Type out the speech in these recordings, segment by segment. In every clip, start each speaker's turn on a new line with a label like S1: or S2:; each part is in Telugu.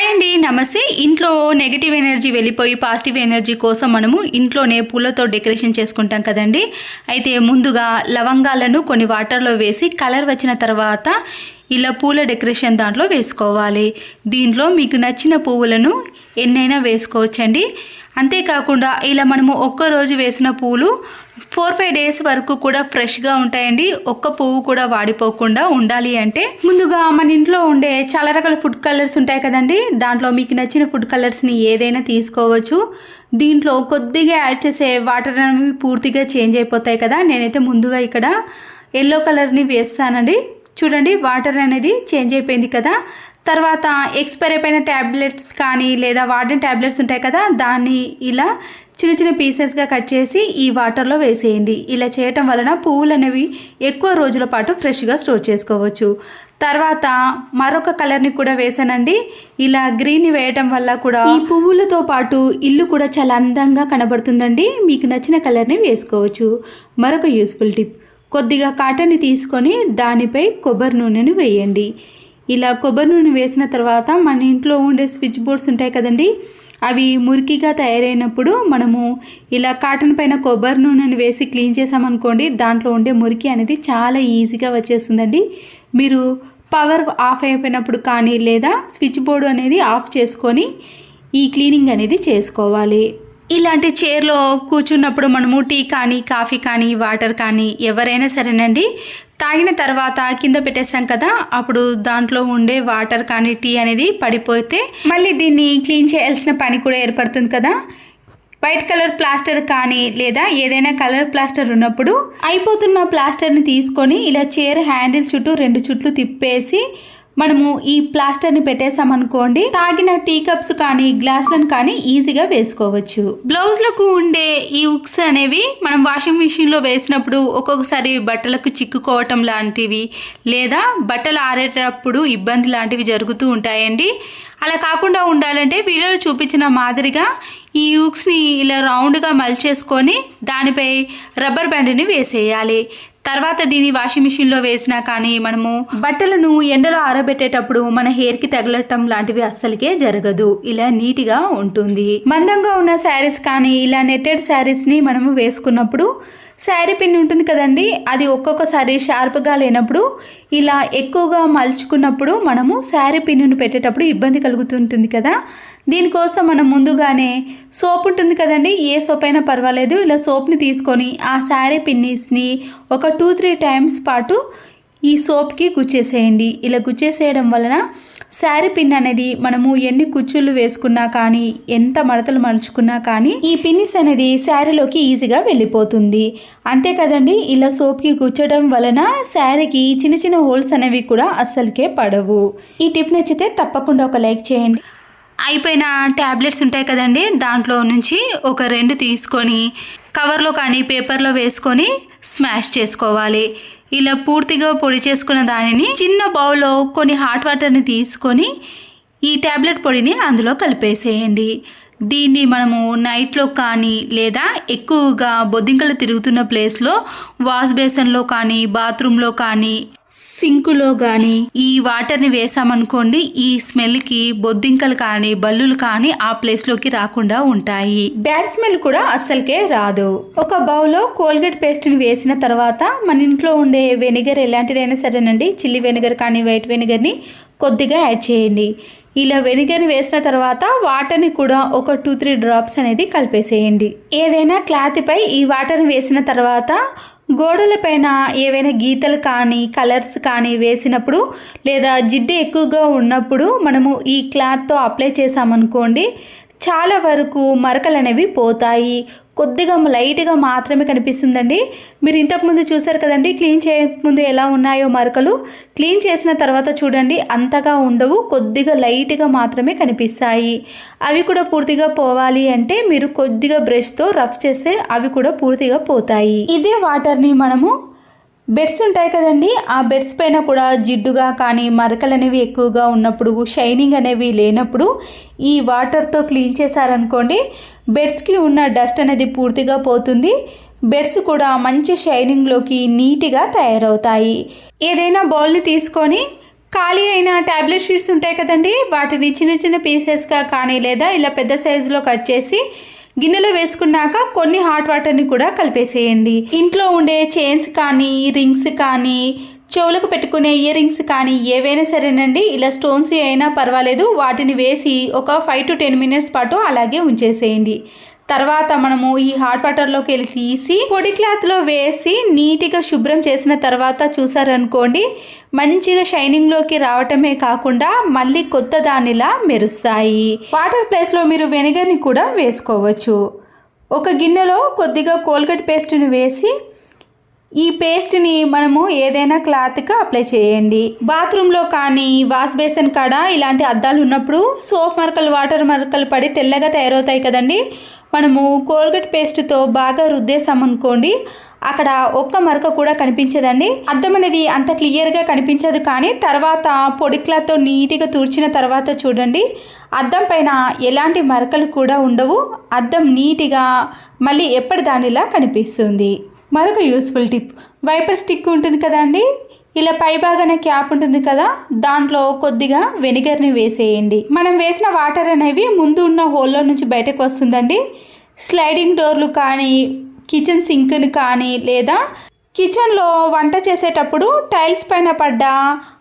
S1: హాయ్ అండి నమస్తే. ఇంట్లో నెగిటివ్ ఎనర్జీ వెళ్ళిపోయి పాజిటివ్ ఎనర్జీ కోసం మనము ఇంట్లోనే పూలతో డెకరేషన్ చేసుకుంటాం కదండి. అయితే ముందుగా లవంగాలను కొన్ని వాటర్లో వేసి కలర్ వచ్చిన తర్వాత ఇలా పూల డెకరేషన్ దాంట్లో వేసుకోవాలి. దీంట్లో మీకు నచ్చిన పువ్వులను ఎన్నైనా వేసుకోవచ్చండి. అంతేకాకుండా ఇలా మనము ఒక్క రోజు వేసిన పూలు ఫోర్ ఫైవ్ డేస్ వరకు కూడా ఫ్రెష్గా ఉంటాయండి. ఒక్క పువ్వు కూడా వాడిపోకుండా ఉండాలి అంటే ముందుగా మన ఇంట్లో ఉండే చాలా రకాల ఫుడ్ కలర్స్ ఉంటాయి కదండి. దాంట్లో మీకు నచ్చిన ఫుడ్ కలర్స్ని ఏదైనా తీసుకోవచ్చు. దీంట్లో కొద్దిగా యాడ్ చేసే వాటర్ అనేవి పూర్తిగా చేంజ్ అయిపోతాయి కదా. నేనైతే ముందుగా ఇక్కడ ఎల్లో కలర్ని వేస్తానండి. చూడండి వాటర్ అనేది చేంజ్ అయిపోయింది కదా. తర్వాత ఎక్స్పైర్ అయిపోయిన ట్యాబ్లెట్స్ కానీ లేదా వాడిన ట్యాబ్లెట్స్ ఉంటాయి కదా దాన్ని ఇలా చిన్న చిన్న పీసెస్గా కట్ చేసి ఈ వాటర్లో వేసేయండి. ఇలా చేయటం వలన పువ్వులు అనేవి ఎక్కువ రోజుల పాటు ఫ్రెష్గా స్టోర్ చేసుకోవచ్చు. తర్వాత మరొక కలర్ని కూడా వేసానండి. ఇలా గ్రీన్ వేయటం వల్ల కూడా ఈ పువ్వులతో పాటు ఇల్లు కూడా చాలా అందంగా కనబడుతుందండి. మీకు నచ్చిన కలర్ని వేసుకోవచ్చు. మరొక యూస్ఫుల్ టిప్ కొద్దిగా కాటన్ని తీసుకొని దానిపై కొబ్బరి నూనెను వేయండి. ఇలా కొబ్బరి నూనె వేసిన తర్వాత మన ఇంట్లో ఉండే స్విచ్ బోర్డ్స్ ఉంటాయి కదండి అవి మురికిగా తయారైనప్పుడు మనము ఇలా కాటన్ పైన కొబ్బరి నూనెను వేసి క్లీన్ చేసామనుకోండి దాంట్లో ఉండే మురికి అనేది చాలా ఈజీగా వచ్చేస్తుందండి. మీరు పవర్ ఆఫ్ అయిపోయినప్పుడు కానీ లేదా స్విచ్ బోర్డు అనేది ఆఫ్ చేసుకొని ఈ క్లీనింగ్ అనేది చేసుకోవాలి. ఇలాంటి చైర్లో కూర్చున్నప్పుడు మనము టీ కానీ కాఫీ కానీ వాటర్ కానీ ఎవరైనా సరేనండి తాగిన తర్వాత కింద పెట్టేసాం కదా అప్పుడు దాంట్లో ఉండే వాటర్ కానీ టీ అనేది పడిపోతే మళ్ళీ దీన్ని క్లీన్ చేయాల్సిన పని కూడా ఏర్పడుతుంది కదా. వైట్ కలర్ ప్లాస్టర్ కానీ లేదా ఏదైనా కలర్ ప్లాస్టర్ ఉన్నప్పుడు అయిపోతున్న ప్లాస్టర్ని తీసుకొని ఇలా చైర్ హ్యాండిల్ చుట్టూ రెండు చుట్లు తిప్పేసి మనము ఈ ప్లాస్టర్ని పెట్టేసామనుకోండి తాగిన టీ కప్స్ కానీ గ్లాసులను కానీ ఈజీగా వేసుకోవచ్చు. బ్లౌజ్లకు ఉండే ఈ ఉక్స్ అనేవి మనం వాషింగ్ మిషన్లో వేసినప్పుడు ఒక్కొక్కసారి బట్టలకు చిక్కుకోవటం లాంటివి లేదా బట్టలు ఆరేటప్పుడు ఇబ్బంది లాంటివి జరుగుతూ ఉంటాయండి. అలా కాకుండా ఉండాలంటే వీడియోలో చూపించిన మాదిరిగా ఈ హుక్స్ని ఇలా రౌండ్గా మలిచేసుకొని దానిపై రబ్బర్ బ్యాండ్ని వేసేయాలి. తర్వాత దీన్ని వాషింగ్ మిషన్లో వేసినా కానీ మనము బట్టలను ఎండలో ఆరబెట్టేటప్పుడు మన హెయిర్కి తగలటం లాంటివి అస్సలకే జరగదు. ఇలా నీట్గా ఉంటుంది. మందంగా ఉన్న శారీస్ కానీ ఇలా నెట్టెడ్ శారీస్ని మనము వేసుకున్నప్పుడు శారీ పిన్ ఉంటుంది కదండి అది ఒక్కొక్కసారి షార్ప్గా లేనప్పుడు ఇలా ఎక్కువగా మలుచుకున్నప్పుడు మనము శారీ పిన్నును పెట్టేటప్పుడు ఇబ్బంది కలుగుతుంటుంది కదా. దీనికోసం మనం ముందుగానే సోప్ ఉంటుంది కదండి. ఏ సోప్ అయినా పర్వాలేదు. ఇలా సోప్ని తీసుకొని ఆ శారీ పిన్నీస్ని ఒక టూ త్రీ టైమ్స్ పాటు ఈ సోప్కి గుచ్చేసేయండి. ఇలా గుచ్చేసేయడం వలన శారీ పిన్ అనేది మనము ఎన్ని కుచ్చుళ్ళు వేసుకున్నా కానీ ఎంత మడతలు మలుచుకున్నా కానీ ఈ పిన్నిస్ అనేది శారీలోకి ఈజీగా వెళ్ళిపోతుంది. అంతే కదండి. ఇలా సోప్కి గుచ్చడం వలన శారీకి చిన్న చిన్న హోల్స్ అనేవి కూడా అస్సలకే పడవు. ఈ టిప్ నచ్చితే తప్పకుండా ఒక లైక్ చేయండి. అయిపోయిన ట్యాబ్లెట్స్ ఉంటాయి కదండి దాంట్లో నుంచి ఒక రెండు తీసుకొని కవర్లో కానీ పేపర్లో వేసుకొని స్మాష్ చేసుకోవాలి. ఇలా పూర్తిగా పొడి చేసుకున్న దానిని చిన్న బౌల్లో కొన్ని హాట్ వాటర్ని తీసుకొని ఈ ట్యాబ్లెట్ పొడిని అందులో కలిపేసేయండి. దీన్ని మనము నైట్లో కానీ లేదా ఎక్కువగా బొద్దింకలు తిరుగుతున్న ప్లేస్లో వాష్ బేసన్లో కానీ బాత్రూంలో కానీ సింకులో కానీ ఈ వాటర్ని వేసామనుకోండి ఈ స్మెల్కి బొద్దింకలు కానీ బల్లులు కానీ ఆ ప్లేస్లోకి రాకుండా ఉంటాయి. బ్యాడ్ స్మెల్ కూడా అస్సలకే రాదు. ఒక బౌల్లో కోల్గేట్ పేస్ట్ని వేసిన తర్వాత మన ఇంట్లో ఉండే వెనిగర్ ఎలాంటిదైనా సరేనండి చిల్లీ వెనిగర్ కానీ వైట్ వెనిగర్ని కొద్దిగా యాడ్ చేయండి. ఇలా వెనిగర్ వేసిన తర్వాత వాటర్ని కూడా ఒక టూ త్రీ డ్రాప్స్ అనేది కలిపేసేయండి. ఏదైనా క్లాత్పై ఈ వాటర్ని వేసిన తర్వాత గోడలపైన ఏవైనా గీతలు కానీ కలర్స్ కానీ వేసినప్పుడు లేదా జిడ్డు ఎక్కువగా ఉన్నప్పుడు మనము ఈ క్లాత్తో అప్లై చేసామనుకోండి చాలా వరకు మరకలు అనేవి పోతాయి. కొద్దిగా లైట్గా మాత్రమే కనిపిస్తుందండి. మీరు ఇంతకుముందు చూసారు కదండి క్లీన్ చేయకముందు ఎలా ఉన్నాయో మరకలు. క్లీన్ చేసిన తర్వాత చూడండి అంతగా ఉండవు కొద్దిగా లైట్గా మాత్రమే కనిపిస్తాయి. అవి కూడా పూర్తిగా పోవాలి అంటే మీరు కొద్దిగా బ్రష్తో రఫ్ చేస్తే అవి కూడా పూర్తిగా పోతాయి. ఇదే వాటర్ని మనము బెడ్స్ ఉంటాయి కదండి ఆ బెడ్స్ పైన కూడా జిడ్డుగా కానీ మరకలు అనేవి ఎక్కువగా ఉన్నప్పుడు షైనింగ్ అనేవి లేనప్పుడు ఈ వాటర్తో క్లీన్ చేశారనుకోండి బెడ్స్కి ఉన్న డస్ట్ అనేది పూర్తిగా పోతుంది. బెడ్స్ కూడా మంచి షైనింగ్లోకి నీట్గా తయారవుతాయి. ఏదైనా బౌల్ని తీసుకొని ఖాళీ అయిన ట్యాబ్లెట్ షీట్స్ ఉంటాయి కదండి వాటిని చిన్న చిన్న పీసెస్గా కానీ లేదా ఇలా పెద్ద సైజులో కట్ చేసి గిన్నెలో వేసుకున్నాక కొన్ని హాట్ వాటర్ని కూడా కలిపేసేయండి. ఇంట్లో ఉండే చైన్స్ కానీ రింగ్స్ కానీ చెవులకు పెట్టుకునే ఇయర్ రింగ్స్ కానీ ఏవైనా సరేనండి. ఇలా స్టోన్స్ అయినా పర్వాలేదు. వాటిని వేసి ఒక ఫైవ్ టు టెన్ మినిట్స్ పాటు అలాగే ఉంచేసేయండి. తర్వాత మనము ఈ హాట్ వాటర్లోకి వెళ్ళి తీసి పొడి క్లాత్లో వేసి నీట్గా శుభ్రం చేసిన తర్వాత చూసారనుకోండి మంచిగా షైనింగ్లోకి రావటమే కాకుండా మళ్ళీ కొత్త దానిలా మెరుస్తాయి. వాటర్ ప్లేస్లో మీరు వెనిగర్ని కూడా వేసుకోవచ్చు. ఒక గిన్నెలో కొద్దిగా కోల్గేట్ పేస్ట్ని వేసి ఈ పేస్ట్ని మనము ఏదైనా క్లాత్కి అప్లై చేయండి. బాత్రూంలో కానీ వాష్ బేసిన్ కాడ ఇలాంటి అద్దాలు ఉన్నప్పుడు సోప్ మరకలు వాటర్ మరకలు పడి తెల్లగా తయారవుతాయి కదండి. మనము కోల్గేట్ పేస్ట్తో బాగా రుద్దేసామనుకోండి అక్కడ ఒక్క మరక కూడా కనిపించదండి. అద్దం అనేది అంత క్లియర్గా కనిపించదు కానీ తర్వాత పొడి క్లాత్తో నీట్గా తుడిచిన తర్వాత చూడండి అద్దం పైన ఎలాంటి మరకలు కూడా ఉండవు. అద్దం నీట్గా మళ్ళీ ఎప్పటి దానిలా కనిపిస్తుంది. మరొక యూస్ఫుల్ టిప్ వైపర్ స్టిక్ ఉంటుంది కదండి ఇలా పైభాగాన క్యాప్ ఉంటుంది కదా? దాంట్లో కొద్దిగా వెనిగర్ని వేసేయండి. మనం వేసిన వాటర్ అనేవి ముందు ఉన్న హోల్లో నుంచి బయటకు వస్తుందండి. స్లైడింగ్ డోర్లు కానీ కిచెన్ సింక్ని కానీ లేదా కిచెన్లో వంట చేసేటప్పుడు టైల్స్ పైన పడ్డ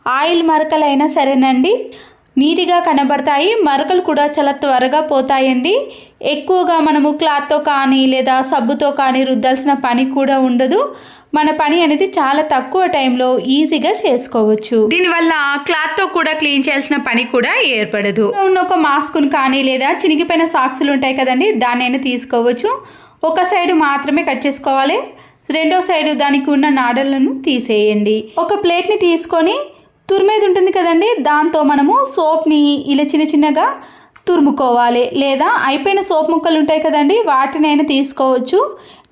S1: ఆయిల్ మరకలైనా సరేనండి. నీట్గా కనబడతాయి మరకలు కూడా చాలా త్వరగా పోతాయండి. ఎక్కువగా మనము క్లాత్తో కానీ లేదా సబ్బుతో కానీ రుద్దాల్సిన పని కూడా ఉండదు. మన పని అనేది చాలా తక్కువ టైంలో ఈజీగా చేసుకోవచ్చు. దీనివల్ల క్లాత్తో కూడా క్లీన్ చేయాల్సిన పని కూడా ఏర్పడదు. ఉన్న ఒక మాస్క్ను కానీ లేదా చినిగిపోయిన సాక్సులు ఉంటాయి కదండి దాన్నైనా తీసుకోవచ్చు. ఒక సైడ్ మాత్రమే కట్ చేసుకోవాలి. రెండో సైడ్ దానికి ఉన్న నాడలను తీసేయండి. ఒక ప్లేట్ని తీసుకొని తురిమేది ఉంటుంది కదండి దాంతో మనము సోప్ని ఇలా చిన్న చిన్నగా తురుముకోవాలి. లేదా అయిపోయిన సోప్ ముక్కలు ఉంటాయి కదండి వాటినైనా తీసుకోవచ్చు.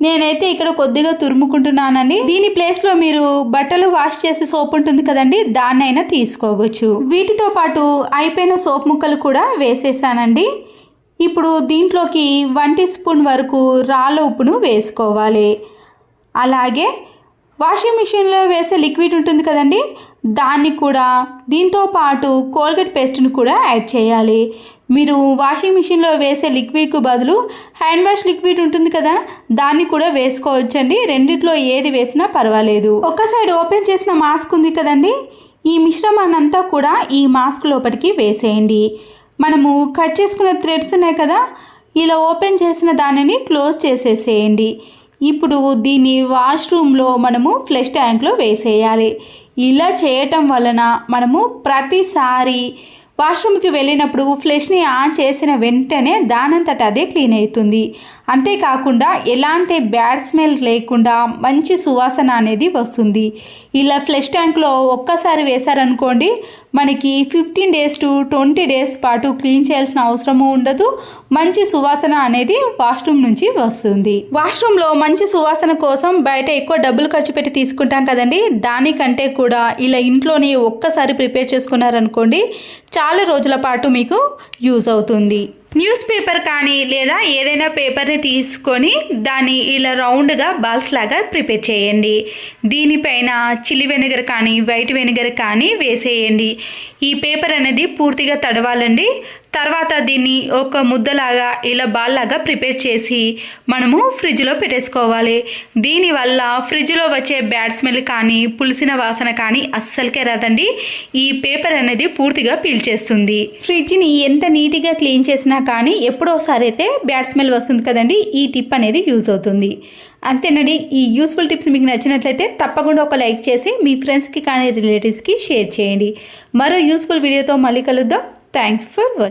S1: నేనైతే ఇక్కడ కొద్దిగా తురుముకుంటున్నానండి. దీని ప్లేస్లో మీరు బట్టలు వాష్ చేసే సోప్ ఉంటుంది కదండి దాన్నైనా తీసుకోవచ్చు. వీటితో పాటు అయిపోయిన సోప్ ముక్కలు కూడా వేసేసానండి. ఇప్పుడు దీంట్లోకి వన్ టీ స్పూన్ వరకు రాళ్ళ ఉప్పును వేసుకోవాలి. అలాగే వాషింగ్ మిషన్లో వేసే లిక్విడ్ ఉంటుంది కదండి దాన్ని కూడా దీంతో పాటు కోల్గేట్ పేస్ట్ని కూడా యాడ్ చేయాలి. మీరు వాషింగ్ మిషన్లో వేసే లిక్విడ్కు బదులు హ్యాండ్ వాష్ లిక్విడ్ ఉంటుంది కదా దాన్ని కూడా వేసుకోవచ్చండి. రెండిట్లో ఏది వేసినా పర్వాలేదు. ఒక సైడ్ ఓపెన్ చేసిన మాస్క్ ఉంది కదండి. ఈ మిశ్రమాన్నంతా కూడా ఈ మాస్క్ లోపలికి వేసేయండి. మనము కట్ చేసుకున్న థ్రెడ్స్ ఉన్నాయి కదా ఇలా ఓపెన్ చేసిన దానిని క్లోజ్ చేసేసేయండి. ఇప్పుడు దీన్ని వాష్రూమ్లో మనము ఫ్లెష్ ట్యాంక్లో వేసేయాలి. ఇలా చేయటం వలన మనము ప్రతిసారి వాష్రూమ్కి వెళ్ళినప్పుడు ఫ్లెష్ని ఆన్ చేసిన వెంటనే దానంతట అదే క్లీన్ అవుతుంది. అంతేకాకుండా ఎలాంటి బ్యాడ్ స్మెల్ లేకుండా మంచి సువాసన అనేది వస్తుంది. ఇలా ఫ్లెష్ ట్యాంక్లో ఒక్కసారి వేశారనుకోండి మనకి fifteen days to twenty days పాటు క్లీన్ చేయాల్సిన అవసరము ఉండదు. మంచి సువాసన అనేది వాష్రూమ్ నుంచి వస్తుంది. వాష్రూమ్లో మంచి సువాసన కోసం బయట ఎక్కువ డబ్బులు ఖర్చు పెట్టి తీసుకుంటాం కదండి. దానికంటే కూడా ఇలా ఇంట్లోనే ఒక్కసారి ప్రిపేర్ చేసుకున్నారనుకోండి చాలా చాలా రోజుల పాటు మీకు యూజ్ అవుతుంది. న్యూస్ పేపర్ కానీ లేదా ఏదైనా పేపర్ని తీసుకొని దాన్ని ఇలా రౌండ్గా బాల్స్ లాగా ప్రిపేర్ చేయండి. దీనిపైన చిల్లి వెనిగర్ కానీ వైట్ వెనిగర్ కానీ వేసేయండి. ఈ పేపర్ అనేది పూర్తిగా తడవాలండి. తర్వాత దీన్ని ఒక ముద్దలాగా ఇలా బాల్లాగా ప్రిపేర్ చేసి మనము ఫ్రిడ్జ్లో పెట్టేసుకోవాలి. దీనివల్ల ఫ్రిడ్జ్లో వచ్చే బ్యాడ్ స్మెల్ కానీ పులిసిన వాసన కానీ అస్సలకే రాదండి. ఈ పేపర్ అనేది పూర్తిగా పీల్చేస్తుంది ఫ్రిడ్జ్ని ఎంత నీట్గా క్లీన్ చేసినా కానీ ఎప్పుడోసారి అయితే బ్యాడ్ స్మెల్ వస్తుంది కదండి ఈ టిప్ అనేది యూజ్ అవుతుంది. అంతేనండి ఈ యూస్ఫుల్ టిప్స్ మీకు నచ్చినట్లయితే తప్పకుండా ఒక లైక్ చేసి మీ ఫ్రెండ్స్కి కానీ రిలేటివ్స్కి షేర్ చేయండి. మరో యూస్ఫుల్ వీడియోతో మళ్ళీ కలుద్దాం. Thanks for watching